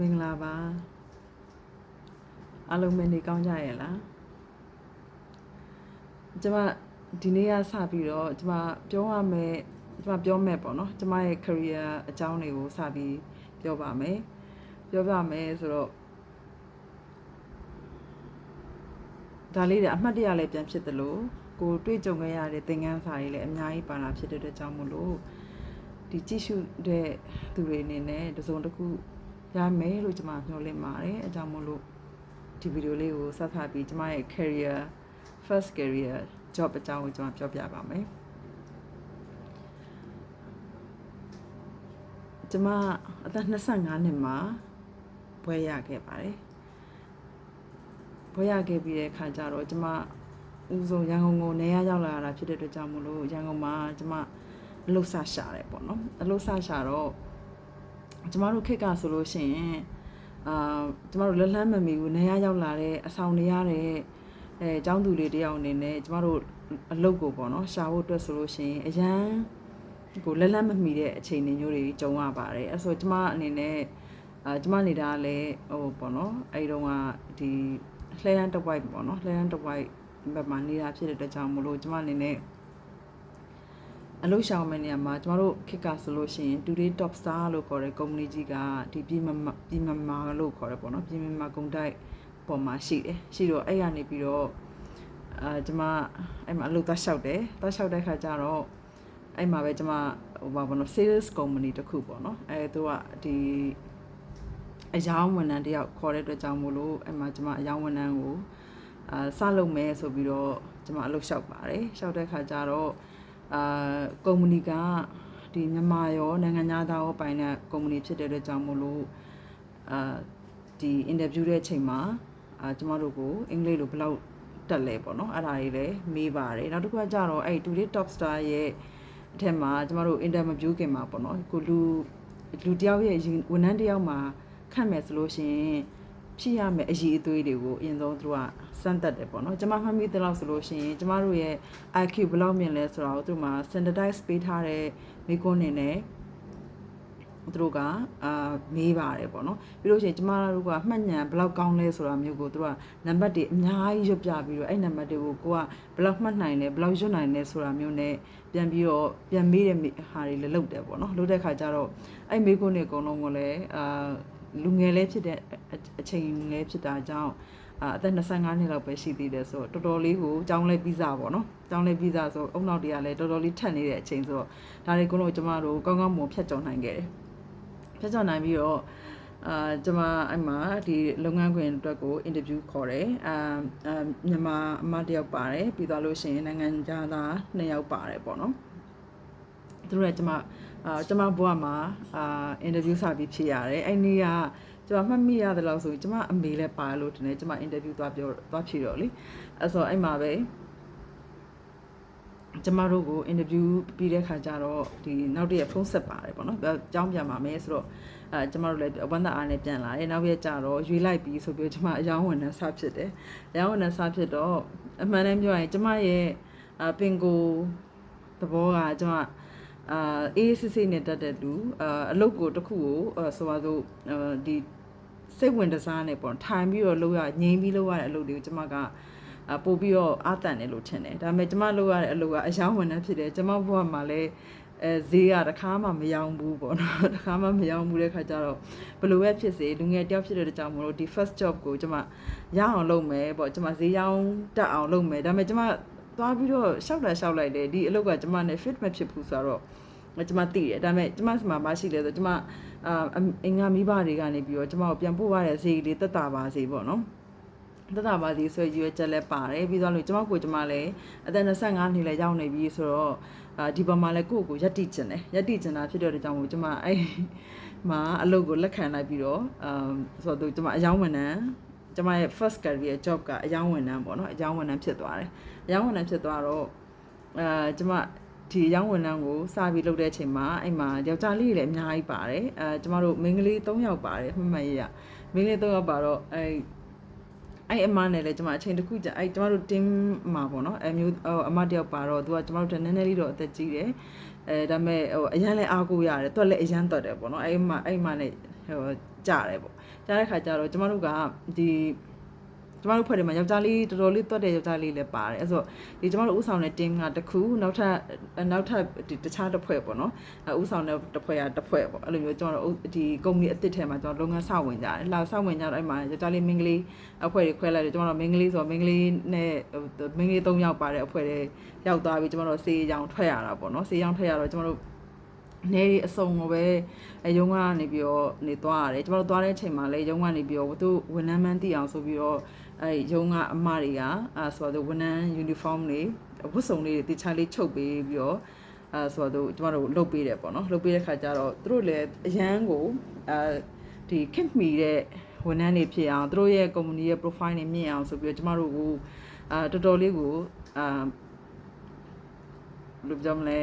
မင်္ဂလာပါအားလုံးမနေကောင်းကြရဲ့လားကျမဒီနေ့ကစပြီးတော့ကျမပြောရမယ်ကျမပြောမယ်ပေါ့နော်ကျမရဲ့ career အကြောင်းတွေကိုစပြီးပြောပါမယ်ပြောပြမယ်ဆိုတော့ဒါလေးတွေအမှတ်တရလည်းပြန်ဖြစ်တယ်လို့ကိုတွေ့ကြုံခဲ့ရတဲ့သင်ခန်းစာတွေလည်းအများကြီးပါလာဖြစ်တဲ့အတွက်ကြောင့်မို့လို့ဒီကြည့်ရှုတဲ့သူတွေအနေနဲ့တစုံတစ်ခု ရမယ်လို့ကျွန်မမျှော်လင့်ပါတယ်အဲကြောင့်မို့လို့ဒီဗီဒီယိုလေးကိုဆက်ဖတ်ပြီးကျွန်မရဲ့ career first career job အကြောင်းကိုကျွန်မပြောပြပါမယ်ကျွန်မအသက်25နှစ်မှာဘွဲရခဲ့ပါတယ်ဘွဲရခဲ့ပြီးတဲ့အခါကျတော့ကျွန်မဦးဆုံးရန်ကုန်ကိုနေရရောက်လာတာဖြစ်တဲ့အတွက်ကြောင့်မို့လို့ရန်ကုန်မှာကျွန်မအလုပ်ဆရှာတယ်ပေါ့နော်အလုပ်ဆရှာတော့ ကျမတို့ခက်ကဆိုလို့ရှိရင်အာကျမတို့လက်လန်းမမီဘူးနေရရောက်လာတဲ့အဆောင်နေရတဲ့အဲအကြောင်းသူလေးတယောက်အနေနဲ့ကျမတို့အလုပ်ကိုပေါ့နော်ရှာဖို့အတွက်ဆိုလို့ရှိရင်အရန်ကိုလက်လန်းမမီတဲ့အခြေအနေမျိုးတွေကြုံရပါတယ်အဲဆိုကျမအနေနဲ့အာကျမနေတာကလည်းဟိုပေါ့နော်အဲဒီတော့ကဒီလှဲရန်တစ်ဝိုက်ပေါ့နော်လှဲရန်တစ်ဝိုက်ဘက်မှာနေတာဖြစ်တဲ့အတွက်ကြောင့်မလို့ကျမအနေနဲ့ အလုပ်ရှောင်မဲ့နေရာမှာကျမတို့ခက်ကဆိုလို့ရှိရင် Today Top Star လို့ခေါ်တဲ့ company ကြီးကဒီပြည်မပြည်မမာလို့ခေါ်တယ်ပေါ့နော်ပြည်မမာဂုံတိုက်ပေါ်မှာရှိတယ်ရှိတော့အဲ့ရနေပြီးတော့အာကျမအဲ့မှာအလုပ်သားလျှောက်တယ်သားလျှောက်တဲ့ခါကျတော့အဲ့မှာပဲကျမဟိုပါဘောနော် sales company တစ်ခုပေါ့နော်အဲသူကဒီအယောင်းဝန်ထမ်းတယောက်ခေါ်တဲ့အတွက်ကြောင့်မို့လို့အဲ့မှာကျမအယောင်းဝန်ထမ်းကိုအာစလုပ်မယ်ဆိုပြီးတော့ကျမအလုပ်လျှောက်ပါတယ်လျှောက်တဲ့ခါကျတော့ အာကုမ္ပဏီကဒီမြန်မာရောနိုင်ငံသားရောပိုင်တဲ့ကုမ္ပဏီဖြစ်တဲ့အတွက်ကြောင့်မို့လို့အာဒီအင်တာဗျူးတဲ့အချိန်မှာအာကျမတို့ကိုအင်္ဂလိပ်လိုဘယ်လောက်တက်လဲပေါ့နော်အဲ့ဒါတွေလည်းမေးပါတယ်နောက်တစ်ခုကကြတော့အဲ့ Today Top Star ရဲ့အထက်မှာကျမတို့ interview ခင်မှာပေါ့နော်ကိုလူလူတယောက်ရဲ့ဝန်ထမ်းတယောက်မှာခန့်မယ်ဆိုလို့ရှိရင် ဖြစ်ရမယ့်အရေးအသွေးတွေကိုအရင်ဆုံးသူကစမ်းသပ်တယ်ပေါ့နော်ကျွန်မမှတ်မိသလောက်ဆိုလို့ရှိရင်ကျွန်မတို့ရဲ့ IQ ဘယ်လောက်မြင့်လဲဆိုတာကိုသူ့မှာ standardize ပေးထားတဲ့မိကွန်းနေနဲ့သူတို့ကအာမေးပါတယ်ပေါ့နော်ပြီးလို့ရှိရင်ကျမတို့ကမှတ်ဉာဏ်ဘယ်လောက်ကောင်းလဲဆိုတာမျိုးကိုသူတို့ကနံပါတ်တွေအများကြီးရွတ်ပြပြီးတော့အဲ့နံပါတ်တွေကိုကိုကဘယ်လောက်မှတ်နိုင်လဲဘယ်လောက်ရွတ်နိုင်လဲဆိုတာမျိုးနဲ့ပြန်ပြီးတော့ပြန်မေးတဲ့ဟာတွေလည်းလုပ်တယ်ပေါ့နော်လုပ်တဲ့ခါကျတော့အဲ့မေးခွန်းတွေအကုန်လုံးကိုလည်းအာ လူငယ်လေးဖြစ်တဲ့အချိန်လေးဖြစ်တာကြောင့်အာအသက်25နှစ်လောက်ပဲရှိသေးတယ်ဆိုတော့တော်တော်လေးကိုကြောင်းလဲပြီးစားပေါ့နော်ကြောင်းလဲပြီးစားဆိုအုံနောက်တွေကလည်းတော်တော်လေးထက်နေတဲ့အချိန်ဆိုတော့ဒါတွေကိုတော့ကျမတို့ကောင်းကောင်းမွန်ဖြတ်ကျော်နိုင်ခဲ့တယ်ဖြတ်ကျော်နိုင်ပြီးတော့အာကျွန်မအဲ့မှာဒီလုပ်ငန်းခွင်အတွက်ကိုအင်တာဗျူးခေါ်တယ်အာမြန်မာအမတယောက်ပါတယ်ပြီးသွားလို့ရှိရင်နိုင်ငံသားနှစ်ယောက်ပါတယ်ပေါ့နော် သူတို့ကကျွန်မအာကျွန်မဘွားမှာအာအင်တာဗျူးစပြီးဖြေရတယ်အဲ့နေ့ကကျွန်မမှတ်မိရတယ်လို့ဆိုကျွန်မအမေလည်းပါလို့တင်တယ်ကျွန်မအင်တာဗျူးသွားပြောသွားဖြေတော့လေအဲ့ဆိုအဲ့မှာပဲကျမတို့ကိုအင်တာဗျူးပြီးတဲ့ခါကျတော့ဒီနောက်တည့်ရဖုန်းဆက်ပါတယ်ပေါ့နော်။ကြောင်းပြန်ပါမယ်ဆိုတော့အဲကျမတို့လည်းဝမ်းသာအားနဲ့ပြန်လာတယ်။နောက်ရက်ကျတော့ရွေလိုက်ပြီးဆိုပြီးကျမအယောင်းဝန်နဲ့စဖြစ်တယ်။အယောင်းဝန်နဲ့စဖြစ်တော့အမှန်တမ်းပြောရင်ကျမရဲ့အပင်ကိုသဘောကကျမ အာအေးစစ်စစ်နဲ့တက်တဲ့လူအာအလုတ်ကိုတစ်ခုကိုဆိုပါစို့ဒီစိတ်ဝင်တစားနဲ့ပေါ့ထိုင်ပြီးတော့လုပ်ရငြိမ်းပြီးလုပ်ရတဲ့အလုပ်တွေကိုကျမကအပို့ပြီးတော့အာတန်တယ်လို့ထင်တယ်ဒါပေမဲ့ကျမလုပ်ရတဲ့အလုပ်ကအယောင်းဝင်နေဖြစ်တယ်ကျမဘဝမှာလည်းအဲဈေးကတခါမှမယောင်းဘူးပေါ့နော်တခါမှမယောင်းဘူးတဲ့ခါကျတော့ဘယ်လိုပဲဖြစ်စေလူငယ်တယောက်ဖြစ်တဲ့ကြောင့်မလို့ဒီ first job ကိုကျမရအောင်လုပ်မယ်ပေါ့ကျမဈေးရောင်းတက်အောင်လုပ်မယ်ဒါပေမဲ့ကျမ သွားပြီးတော့ရှောက်လာရှောက်လိုက်တယ်ဒီအလုပ်ကကျမနဲ့ fit မဖြစ်ဘူးဆိုတော့ကျမသိတယ်ဒါပေမဲ့ကျမစမှာမရှိလဲဆိုကျမအာအင်္ဂါမိဘတွေကနေပြီးတော့ကျမကိုပြန်ပို့ရတဲ့ဈေးလေးတက်တာပါစေပေါ့နော်တတပါသည်ဆိုရွေးချက်လည်းပါတယ်ပြီးတော့လို့ကျမကိုကျမလည်းအသက်25နှစ်လည်းရောက်နေပြီဆိုတော့အာဒီပေါ်မှာလည်းကိုယ့်ကိုယက်တိကျင်တယ်ယက်တိကျင်တာဖြစ်တဲ့ကြောင့်မို့ကျမအဲ့မှာအလုပ်ကိုလက်ခံလိုက်ပြီးတော့အာဆိုတော့ကျမအယောင်းဝန်ထမ်းကျမရဲ့ first career job ကအယောင်းဝန်ထမ်းပေါ့နော်အယောင်းဝန်ထမ်းဖြစ်သွားတယ် အယောင်းဝန်ထမ်းဖြစ်သွားတော့အာကျမဒီရောင်းဝန်ထမ်းကိုစပြီးလုပ်တဲ့အချိန်မှာအဲ့မှာယောက်ျားလေးတွေလည်းအများကြီးပါတယ်အဲကျမတို့မိန်းကလေး3ယောက်ပါတယ်မှတ်မှတ်ရရမိန်းကလေး3ယောက်ပါတော့အဲအဲ့အမနဲ့လည်းကျွန်မအချိန်တစ်ခုကြာအဲ့ကျမတို့ team မှာပေါ့နော်အဲမျိုးအမတယောက်ပါတော့သူကကျမတို့တနည်းနည်းလေးတော့အသက်ကြီးတယ်အဲဒါပေမဲ့ဟိုအရန်လည်းအားကိုးရတယ်တွက်လည်းအရန်တွက်တယ်ပေါ့နော်အဲ့မှာအဲ့မှာနဲ့ဟိုကြားတယ်ပေါ့ကြားတဲ့ခါကျတော့ကျမတို့ကဒီ ကျမတို့ဖွဲ့တယ်မှာယောက်ျားလေးတော်တော်လေးတွက်တဲ့ယောက်ျားလေးလည်းပါတယ်အဲ့ဆိုဒီကျမတို့ဥဆောင်တဲ့ team ကတစ်ခုနောက်ထပ်နောက်ထပ်ဒီတခြားတစ်ဖွဲ့ပေါ့နော်အဲဥဆောင်တဲ့တစ်ဖွဲ့ကတစ်ဖွဲ့ပေါ့အဲ့လိုမျိုးကျွန်တော်တို့ဒီ company အသစ်ထဲမှာကျွန်တော်လုပ်ငန်းဆောက်ဝင်ကြတယ်လာဆောက်ဝင်ကြတော့အဲ့မှာယောက်ျားလေးမင်းကလေးအဖွဲ့တွေခွဲလိုက်တယ်ကျွန်တော်တို့မင်းကလေးဆိုတော့မင်းကလေးနဲ့မင်းကလေး၃ယောက်ပါတဲ့အဖွဲ့တွေရောက်သွားပြီကျွန်တော်တို့စေးရောင်ထွက်ရတာပေါ့နော်စေးရောင်ထွက်ရတော့ကျွန်တော်တို့ နေဒီအစုံကိုပဲအယုံကနေပြီးတော့နေသွားရတယ်ကျွန်တော်တို့သွားတဲ့အချိန်မှာလည်းယုံကနေပြီးတော့သူဝန်ထမ်းမှန်းသိအောင်ဆိုပြီးတော့အဲယုံကအမတွေကအဲဆိုတော့ဝန်ထမ်း uniform တွေဝတ်စုံလေးတွေတခြားလေးချုပ်ပေးပြီးတော့အဲဆိုတော့ကျွန်တော်တို့လုတ်ပေးတယ်ပေါ့နော်လုတ်ပေးတဲ့ခါကျတော့သူတို့လည်းအရန်ကိုအဲဒီ kit မီတဲ့ဝန်ထမ်းတွေဖြစ်အောင်သူတို့ရဲ့ company ရဲ့ profile တွေမြင့်အောင်ဆိုပြီးတော့ကျွန်တော်တို့ကိုအာတော်တော်လေးကိုအာဘယ်လိုပြောမလဲ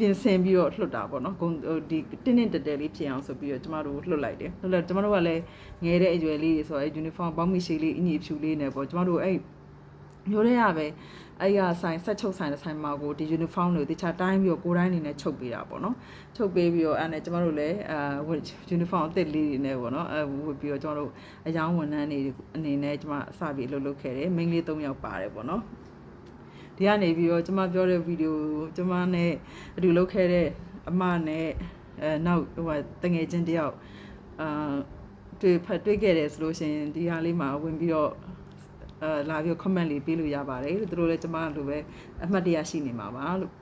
ပြင်ဆင်ပြီးတော့လှုပ်တာပေါ့နော်ဂုံဒီတင်းတင်းတက်တက်လေးဖြစ်အောင်ဆိုပြီးတော့ကျမတို့လှုပ်လိုက်တယ်လှုပ်လိုက်ကျမတို့ကလည်းငယ်တဲ့အရွယ်လေးတွေဆိုတော့အဲ uniform ဘောင်းမီရှိလေးအညီအဖြူလေးနဲ့ပေါ့ကျမတို့အဲ့မျိုးတွေကပဲအဲ့ရဆိုင်ဆက်ချုပ်ဆိုင်တဲ့ဆိုင်မှာကိုဒီ uniform တွေတခြားတိုင်းပြီးတော့ကိုယ်တိုင်းအနေနဲ့ချုပ်ပေးတာပေါ့နော်ချုပ်ပေးပြီးတော့အဲ့နဲ့ကျမတို့လည်းအာ uniform အသစ်လေးတွေနဲ့ပေါ့နော်အဲဝတ်ပြီးတော့ကျမတို့အယောင်းဝန်ထမ်းတွေအနေနဲ့ကျမအစပြီးလှုပ်လှုပ်ခဲ့တယ်မိန်းကလေး၃ယောက်ပါတယ်ပေါ့နော် ဒီကနေပြီးတော့ကျမပြောတဲ့ဗီဒီယိုကျမနဲ့အတူလုပ်ခဲ့တဲ့အမနဲ့အဲနောက်ဟိုဟာတငယ်ချင်းတယောက်အာတွေ့ဖတ်တွေ့ခဲ့တယ်ဆိုလို့ရှိရင်ဒီဟာလေးမှာဝင်ပြီးတော့အဲလာပြီး comment လေးပေးလို့ရပါတယ်သူတို့လည်းကျမလိုပဲအမှတ်တရရှိနေမှာပါလို့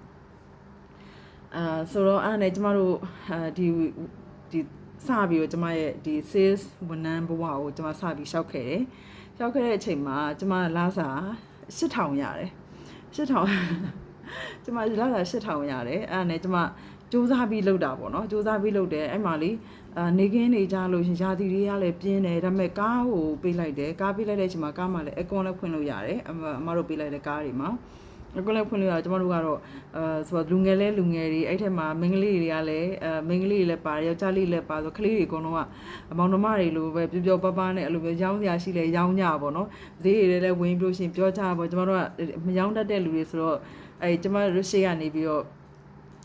အာဆိုတော့အဲ့ဒါနဲ့ကျမတို့အာဒီဒီစပြီးတော့ကျမရဲ့ဒီ sales ဝန်ထမ်းဘဝကိုကျမစပြီးရှောက်ခဲ့တယ်ရှောက်ခဲ့တဲ့အချိန်မှာကျမလာစာ8000ရတယ် 8000ကျမလာစာ8000ရတယ်အဲ့ဒါနဲ့ကျမစူးစမ်းပြီးလုပ်တာပေါ့နော်စူးစမ်းပြီးလုပ်တယ်အဲ့မှာလေအာနေကင်းနေကြလို့ရှင်ယာတီတွေကလည်းပြင်းတယ်ဒါပေမဲ့ကားကိုပေးလိုက်တယ်ကားပေးလိုက်တဲ့အချိန်မှာကားမှလည်းအကွန်လည်းဖွင့်လို့ရတယ်အမတို့ပေးလိုက်တဲ့ကားတွေမှာ အကွန်လည်းဖွင့်လို့ရကျမတို့ကတော့အာဆိုတော့လူငယ်လဲလူငယ်တွေအဲ့ထက်မှာမိန်းကလေးတွေကလည်းအဲမိန်းကလေးတွေလည်းပါတယ်ယောက်ျားလေးလည်းပါဆိုကလေးတွေအကုန်လုံးကအမောင်နှမတွေလိုပဲပျော်ပျော်ပါးပါးနဲ့အဲ့လိုမျိုးရောင်းစရာရှိလဲရောင်းကြပါတော့ဈေးတွေလည်းဝင်ပြီးလို့ရှင်ပြောကြပါကျမတို့ကမရောင်းတတ်တဲ့လူတွေဆိုတော့အဲကျမတို့ရှေ့ကနေပြီးတော့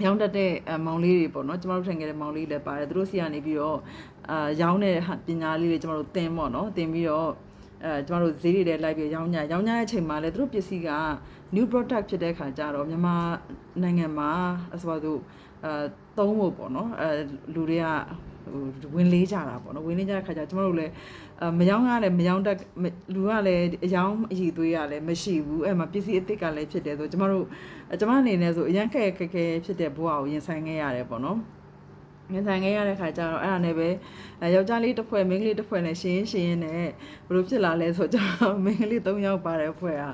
ရောင်းတတ်တဲ့မောင်လေးတွေပေါ့နော်ကျမတို့ထိုင်ခဲ့တဲ့မောင်လေးလည်းပါတယ်သူတို့စီကနေပြီးတော့အာရောင်းတဲ့ပညာလေးတွေကျမတို့သင်ပေါ့နော်သင်ပြီးတော့ အဲကျမတို့ဈေးတွေလည်းလိုက်ပြီးရောင်းညရောင်းညရဲ့အချိန်မှာလည်းသူတို့ပစ္စည်းက new product ဖြစ်တဲ့ခါကျတော့မြန်မာနိုင်ငံမှာအစပါသူအဲသုံးဖို့ပေါ့နော်အဲလူတွေကဟိုဝင်လေးကြတာပေါ့နော်ဝင်လေးကြတဲ့ခါကျကျမတို့လည်းအမယောင်းရလည်းမယောင်းတက်လူကလည်းအယောင်းအည်သွေးရလည်းမရှိဘူးအဲ့မှာပစ္စည်းအစ်စ်ကလည်းဖြစ်တယ်ဆိုကျမတို့ကျမအနေနဲ့ဆိုအရန်ခက်ခက်ခဲဖြစ်တဲ့ဘဝကိုရင်ဆိုင်ခဲ့ရတယ်ပေါ့နော် ငင်ဆိုင်ခဲ့ရတဲ့ခါကျတော့အဲ့ဒါနဲ့ပဲယောက်ျားလေးတစ်ဖွဲ့မိန်းကလေးတစ်ဖွဲ့နဲ့ရှင်းရှင်းနဲ့ဘလို့ဖြစ်လာလဲဆိုတော့မိန်းကလေး၃ယောက်ပါတဲ့ဖွဲ့ဟာ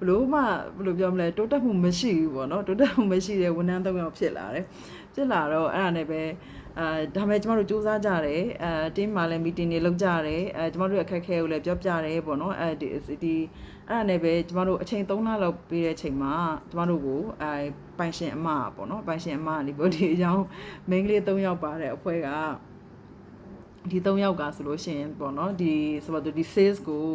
ဘလို့မှဘလို့ပြောမလဲတိုးတက်မှုမရှိဘူးပေါ့နော်တိုးတက်မှုမရှိတဲ့ဝန်ထမ်း၃ယောက်ဖြစ်လာတယ်ဖြစ်လာတော့အဲ့ဒါနဲ့ပဲ အာဒါပေမဲ့ကျမတို့စူးစမ်းကြတယ်အဲ team မှာလည်း meeting တွေလုပ်ကြတယ်အဲကျမတို့ရဲ့အခက်အခဲကိုလည်းပြောပြတယ်ပေါ့နော်အဲဒီဒီအဲ့ဒါနဲ့ပဲကျမတို့အချိန်3လလောက်ပြီးတဲ့အချိန်မှာကျမတို့ကိုအဲပိုင်ရှင်အမပေါ့နော်ပိုင်ရှင်အမကနေပေါ့ဒီအကြောင်းမိန်းကလေး3ယောက်ပါတဲ့အဖွဲ့က ဒီ၃ယောက်ကဆိုလို့ရှိရင်ပေါ့နော်ဒီဆိုတော့ဒီ sales ကို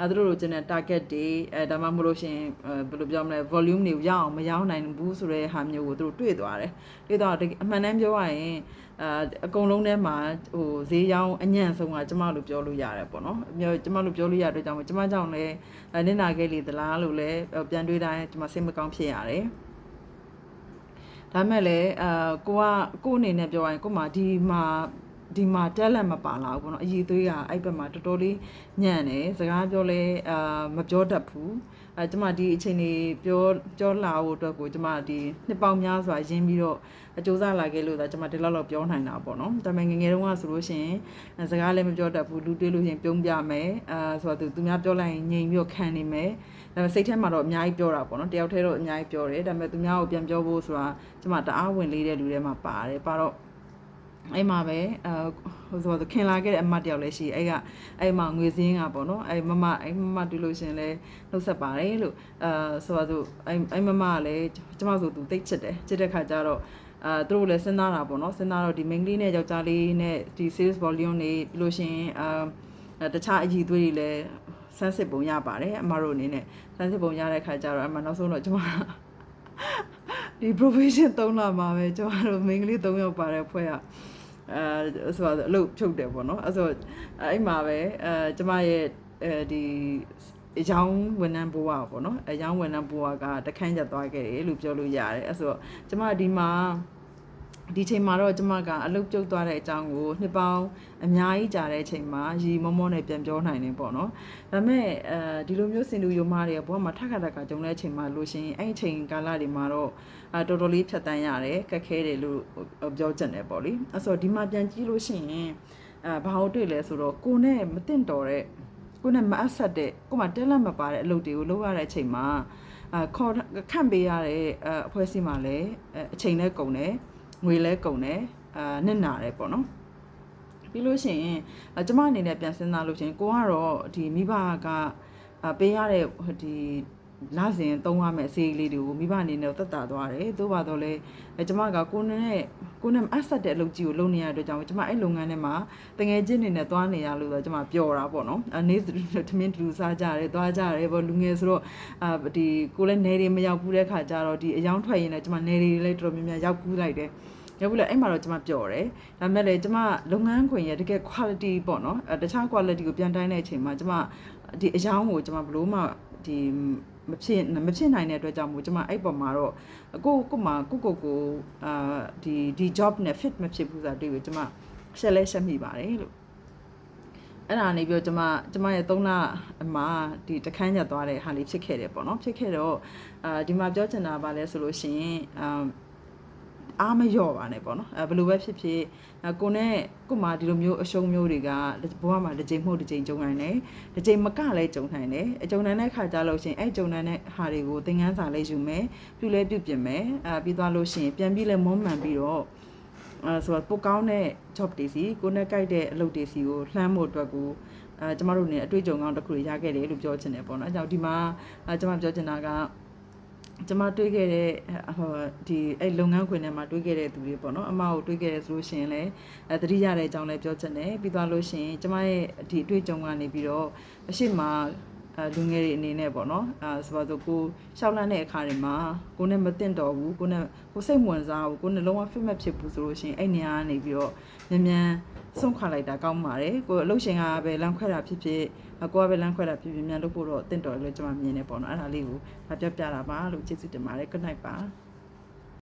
အဲတို့တို့ကျန်တဲ့ target တွေအဲဒါမှမဟုတ်လို့ရှိရင်ဘယ်လိုပြောမလဲ volume တွေရအောင်မရောနိုင်ဘူးဆိုတဲ့ဟာမျိုးကိုတို့တွေ့သွားတယ်တွေ့သွားတော့အမှန်တမ်းပြောရရင်အာအကုန်လုံးထဲမှာဟိုဈေးရောင်းအညံ့ဆုံးကကျမတို့ပြောလို့ရတယ်ပေါ့နော်ကျမတို့ပြောလို့ရတဲ့ကြောင့်ကျမကြောင့်လည်းနင့်နာခဲ့လေသလားလို့လည်းပြန်တွေးတိုင်းကျမစိတ်မကောင်းဖြစ်ရတယ်ဒါမဲ့လည်းအာကိုကကိုအနေနဲ့ပြောရရင်ကိုမှဒီမှာ ဒီမှာတက်လက်မပါလာဘူးပေါ့နော်အည်သွေးကအဲ့ဘက်မှာတော်တော်လေးညံ့တယ်စကားပြောလဲအာမပြောတတ်ဘူးအဲကျမဒီအချိန်လေးပြောပြောလာဖို့အတွက်ကိုကျမဒီနှစ်ပေါင်းများစွာရင်းပြီးတော့အကျိုးစားလာခဲ့လို့ဒါကျမဒီလောက်လောက်ပြောနိုင်တာပေါ့နော်ဒါပေမဲ့ငငယ်တုန်းကဆိုလို့ရှိရင်စကားလည်းမပြောတတ်ဘူးလူတွေးလို့ရှိရင်ပြုံးပြမယ်အာဆိုတော့သူသူများပြောလိုက်ရင်ငြိမ်ပြီးတော့ခံနေမယ်ဒါပေမဲ့စိတ်ထဲမှာတော့အများကြီးပြောတာပေါ့နော်တယောက်တည်းတော့အများကြီးပြောတယ်ဒါပေမဲ့သူများကိုပြန်ပြောဖို့ဆိုတာကျမတအားဝင်လေးတဲ့လူတွေမှာပါတယ်ပါတော့ အဲ့မှာပဲအဲဟိုဆိုတော့ခင်လာခဲ့တဲ့အမတ်တယောက်လည်းရှိအဲ့ကအဲ့မှာငွေစင်းကပေါ့နော်အဲ့မမအဲ့မမတူလို့ရှင်လဲနှုတ်ဆက်ပါတယ်လို့အဲဆိုတော့အဲ့အဲ့မမကလည်းကျမဆိုသူတိတ်ချစ်တယ်ချစ်တဲ့ခါကျတော့အာသူတို့လည်းစဉ်းစားတာပေါ့နော်စဉ်းစားတော့ဒီ main လေးနဲ့ယောက်ျားလေးနဲ့ဒီ sales volume တွေပြီးလို့ရှင်အာတခြားအကြီးသွေးတွေလည်းဆန်းစစ်ပုံရပါတယ်အမတို့အနေနဲ့ဆန်းစစ်ပုံရတဲ့ခါကျတော့အမနောက်ဆုံးတော့ကျမဒီ profession 3လမှာပဲကျမတို့မိန်းကလေး3ယောက်ပါတဲ့ဖွဲ့က အဲဆိုတော့အလုပ်ဖြုတ်တယ်ပေါ့နော်အဲဆိုအဲ့မှာပဲအဲကျမရဲ့အဲဒီအယောင်းဝန်ထမ်းဘဝပေါ့နော်အယောင်းဝန်ထမ်းဘဝကတခန်းကျသွားခဲ့တယ်လို့ပြောလို့ရတယ်အဲဆိုတော့ကျမဒီမှာ ဒီချိန်မှာတော့ကျမကအလုတ်ပြုတ်သွားတဲ့အကြောင်းကိုနှစ်ပေါင်းအများကြီးကြာတဲ့အချိန်မှာရီမောမောနဲ့ပြန်ပြောနိုင်တယ်ပေါ့နော်ဒါပေမဲ့အဲဒီလိုမျိုးစင်တူယိုမားတွေကဘဝမှာထက်ခါတက်ကကြုံတဲ့အချိန်မှာလို့ရှရင်အဲ့ဒီအချိန်ကာလတွေမှာတော့အတော်တော်လေးဖြတ်တန်းရတယ်ကက်ခဲတယ်လို့ပြောချင်တယ်ပေါ့လေအဲဆိုဒီမှာပြန်ကြည့်လို့ရှိရင်အဲဘာလို့တွေ့လဲဆိုတော့ကိုနဲ့မတင့်တော်တဲ့ကိုနဲ့မအပ်ဆက်တဲ့ကိုမှတဲလက်မပါတဲ့အလုပ်တွေကိုလုပ်ရတဲ့အချိန်မှာအခေါ်ခန့်ပေးရတဲ့အအဖွဲ့အစည်းမှာလည်းအချိန်နဲ့ကုန်တယ် ငွေလဲကုန်တယ်အာနစ်နာတယ်ပေါ့နော်ပြီးလို့ရှိရင်ကျမအနေနဲ့ပြန်စဉ်းစားလို့ရှိရင်ကိုကတော့ဒီမိဘကပေးရတဲ့ဒီ လာစဉ်သုံးရမယ့်ဆေးလေးတွေကိုမိဘအနေနဲ့သက်တာသွားတယ်သို့ပါတော့လေကျမကကိုနဲ့ကိုနဲ့အဆက်တဲ့အလုပ်ကြီးကိုလုပ်နေရတဲ့အတွက်ကြောင့်ကျမအဲ့လုပ်ငန်းထဲမှာတငယ်ချင်းတွေနဲ့သွားနေရလို့တော့ကျမပျော်တာပေါ့နော်အနေသမင်းတူစားကြတယ်သွားကြတယ်ပေါ့လူငယ်ဆိုတော့အာဒီကိုလည်းနေတွေမရောက်ဘူးတဲ့ခါကျတော့ဒီအယောင်ထွက်ရင်လည်းကျမနေတွေလည်းတော်တော်များများရောက်ကူးလိုက်တယ်ရောက်ဘူးလေအဲ့မှာတော့ကျွန်မပျော်တယ်ဒါပေမဲ့လေကျွန်မလုပ်ငန်းခွင်ရဲ့တကယ် quality ပေါ့နော်အဲတခြား quality ကိုပြန်တိုင်းတဲ့အချိန်မှာကျွန်မဒီအယောင်ကိုကျွန်မဘလို့မှဒီ မဖြစ်မဖြစ်နိုင်တဲ့အတွက်ကြောင့်မို့ကျွန်မအဲ့ပေါ်မှာတော့ကိုကိုမှကိုကိုကိုအာဒီဒီ job နဲ့ fit မဖြစ်ဘူးဆိုတာတွေ့ပြီးကျွန်မရှက်လဲရှက်မိပါတယ်လို့အဲ့ဒါနေပြီးတော့ကျွန်မကျွန်မရဲ့၃လအမှာဒီတခန်းညက်သွားတဲ့ဟာလေးဖြစ်ခဲ့တယ်ပေါ့နော်ဖြစ်ခဲ့တော့အာဒီမှာပြောချင်တာပါလဲဆိုလို့ရှိရင်အာ အားမလျော့ပါနဲ့ပေါ့နော်အဲဘယ်လိုပဲဖြစ်ဖြစ်ကိုနဲ့ကိုမှဒီလိုမျိုးအရှုံးမျိုးတွေကဘဝမှာတစ်ချိန်မဟုတ်တစ်ချိန်ကြုံနိုင်တယ်တစ်ချိန်မကလည်းကြုံနိုင်တယ်အကြုံနိုင်တဲ့ခါကြလို့ရှိရင်အဲကြုံနိုင်တဲ့ဟာတွေကိုသင်ခန်းစာလေးယူမယ်ပြုလဲပြုပြင်မယ်အဲပြီးသွားလို့ရှိရင်ပြန်ပြီးလဲမုန်းမှန်ပြီးတော့အဲဆိုတော့ပိုကောင်းတဲ့ job တွေစီကိုနဲ့ကြိုက်တဲ့အလုပ်တွေစီကိုလှမ်းဖို့အတွက်ကိုအဲကျမတို့နေအတွေ့အကြုံကောင်းတစ်ခုရခဲ့တယ်လို့ပြောချင်တယ်ပေါ့နော်အဲကြောင့်ဒီမှာအဲကျမပြောချင်တာက ကျမတွေးခဲ့တဲ့ဟိုဒီအဲ့လုပ်ငန်းခွင်ထဲမှာတွေးခဲ့တဲ့သူတွေပေါ့နော်အမကိုတွေးခဲ့တယ်ဆိုလို့ရှိရင်လည်းအဲတတိရတဲ့အကြောင်းလည်းပြောချင်တယ်ပြီးသွားလို့ရှိရင်ကျမရဲ့ဒီအတွေ့အကြုံကနေပြီးတော့အရှိမအဲလူငယ်တွေအနေနဲ့ပေါ့နော်အဲဆိုပါတော့ကိုရှောက်လန့်တဲ့အခါတွေမှာကိုနဲ့မတင့်တော်ဘူးကိုနဲ့ကိုစိတ်ဝင်စားဘူးကိုနဲ့လုံးဝ fit မဖြစ်ဘူးဆိုလို့ရှိရင်အဲ့နေရာကနေပြီးတော့မြန်မြန်ဆုံးခွာလိုက်တာကောင်းပါတယ်ကိုအလုပ်ရှင်ကပဲလမ်းခွဲတာဖြစ်ဖြစ် ကိုကပဲလမ်းခွဲတာဖြစ်ဖြစ်မြန်လို့ပို့တော့တင့်တော်လို့ကျွန်မမြင်နေပေါ့နော်အဲ့ဒါလေးကိုပြပြတာပါလို့ကျေးဇူးတင်ပါတယ် good night ပါ